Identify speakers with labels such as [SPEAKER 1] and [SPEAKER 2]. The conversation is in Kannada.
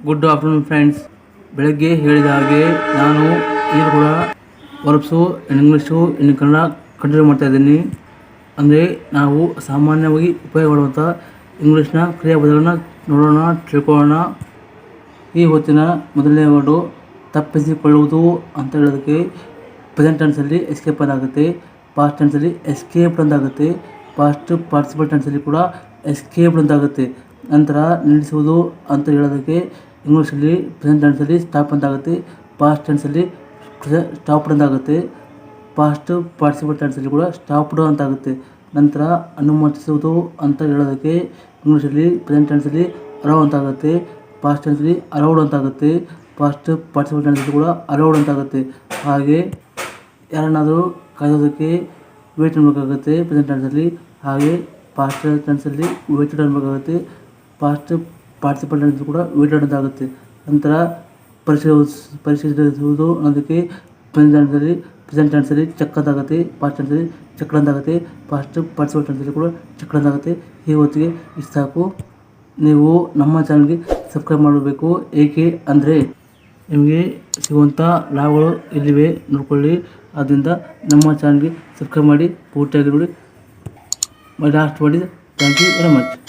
[SPEAKER 1] ಗುಡ್ ಆಫ್ಟರ್ನೂನ್ ಫ್ರೆಂಡ್ಸ್ ಬೆಳಗ್ಗೆ ಹೇಳಿದ ಹಾಗೆ ನಾನು ಈಗ ಕೂಡ ವರ್ಬ್ಸು ಇನ್ ಇಂಗ್ಲೀಷು ಇನ್ನು ಕನ್ನಡ ಕಂಟಿನ್ಯೂ ಮಾಡ್ತಾ ಇದ್ದೀನಿ. ಅಂದರೆ ನಾವು ಸಾಮಾನ್ಯವಾಗಿ ಉಪಯೋಗ ಮಾಡುವಂಥ ಇಂಗ್ಲೀಷ್ನ ಕ್ರಿಯಾಪದಗಳನ್ನು ನೋಡೋಣ, ತಿಳ್ಕೊಳ್ಳೋಣ. ಈ ಹೊತ್ತಿನ ಮೊದಲನೇ ವರ್ಡು ತಪ್ಪಿಸಿಕೊಳ್ಳುವುದು ಅಂತ ಹೇಳೋದಕ್ಕೆ ಪ್ರೆಸೆಂಟ್ ಟೆನ್ಸಲ್ಲಿ ಎಸ್ಕೇಪ್ ಆಗುತ್ತೆ ಪಾಸ್ಟ್ ಟೆನ್ಸಲ್ಲಿ ಎಸ್ಕೇಪ್ ಅಂತಾಗುತ್ತೆ ಪಾಸ್ಟ್ ಪಾರ್ಟಿಸಿಪಲ್ ಟೆನ್ಸಲ್ಲಿ ಕೂಡ ಎಸ್ಕೇಪ್ ಅಂತಾಗುತ್ತೆ ನಂತರ ನಿಲ್ಲಿಸುವುದು ಅಂತ ಹೇಳೋದಕ್ಕೆ ಇಂಗ್ಲೀಷಲ್ಲಿ ಪ್ರೆಸೆಂಟ್ ಟೆನ್ಸಲ್ಲಿ ಸ್ಟಾಪ್ ಅಂತಾಗುತ್ತೆ. ಪಾಸ್ಟ್ ಟೆನ್ಸಲ್ಲಿ ಸ್ಟಾಪ್ಡ್ ಅಂತಾಗುತ್ತೆ. ಪಾಸ್ಟ್ ಪಾರ್ಟಿಸಿಪಲ್ ಟೆನ್ಸಲ್ಲಿ ಕೂಡ ಸ್ಟಾಪ್ಡ್ ಅಂತಾಗುತ್ತೆ. ನಂತರ ಅನುಮತಿಸುವುದು ಅಂತ ಹೇಳೋದಕ್ಕೆ ಇಂಗ್ಲೀಷಲ್ಲಿ ಪ್ರೆಸೆಂಟ್ ಟೆನ್ಸಲ್ಲಿ ಅಂತ ಅಂತಾಗುತ್ತೆ. ಪಾಸ್ಟ್ ಟೆನ್ಸಲ್ಲಿ ಅಲೌಡ್ ಅಂತಾಗುತ್ತೆ. ಪಾಸ್ಟ್ ಪಾರ್ಟಿಸಿಪಲ್ ಟೆನ್ಸಲ್ಲಿ ಕೂಡ ಅಲೌಡ್ ಅಂತಾಗುತ್ತೆ. ಹಾಗೆ ಯಾರನ್ನಾದರೂ ಕಾಯೋದಕ್ಕೆ ವೇಟ್ ಮಾಡಬೇಕಾಗುತ್ತೆ ಪ್ರೆಸೆಂಟ್ ಟೆನ್ಸಲ್ಲಿ ಹಾಗೆ ಪಾಸ್ಟ್ ಟೆನ್ಸಲ್ಲಿ ವೇಟ್ ಅನ್ನಬೇಕಾಗುತ್ತೆ ಪಾರ್ಟಿಸಿಪಲ್ ಅಂತ ಕೂಡ ವೇಟೆಡ್ ಅಂತಾಗುತ್ತೆ ನಂತರ ಪರಿಶೀಲಿಸ್ ಪರಿಶೀಲಿಸುವುದು ಅದಕ್ಕೆ ಪ್ರೆಸೆಂಟ್ ಪ್ರೆಸಿಡೆಂಟ್ ಪ್ರೆಸೆಂಟ್ ಟೆನ್ಸಲ್ಲಿ ಚೆಕ್ ಅಂತಾಗುತ್ತೆ ಪಾಸ್ಟ್ ಟೆನ್ಸಲ್ಲಿ ಚೆಕ್ ಅಂತಾಗುತ್ತೆ ಪಾಸ್ಟ್ ಪಾರ್ಟಿಸಿಪಲ್ ಟೆನ್ಸಲ್ಲಿ ಕೂಡ ಚಕ್ಕಂದಾಗುತ್ತೆ ಈ ಹೊತ್ತಿಗೆ ಇಷ್ಟು ಸಾಕು. ನೀವು ನಮ್ಮ ಚಾನಲ್ಗೆ ಸಬ್ಸ್ಕ್ರೈಬ್ ಮಾಡಬೇಕು. ಏಕೆ ಅಂದರೆ ನಿಮಗೆ ಸಿಗುವಂಥ ಲಾಭಗಳು ಇಲ್ಲಿವೆ ನೋಡ್ಕೊಳ್ಳಿ. ಆದ್ದರಿಂದ ನಮ್ಮ ಚಾನಲ್ಗೆ ಸಬ್ಸ್ಕ್ರೈಬ್ ಮಾಡಿ, ಪೂರ್ತಿಯಾಗಿ ನೋಡಿ. ಲಾಸ್ಟ್ ಮಾಡಿ ಥ್ಯಾಂಕ್ ಯು ವೆರಿ ಮಚ್.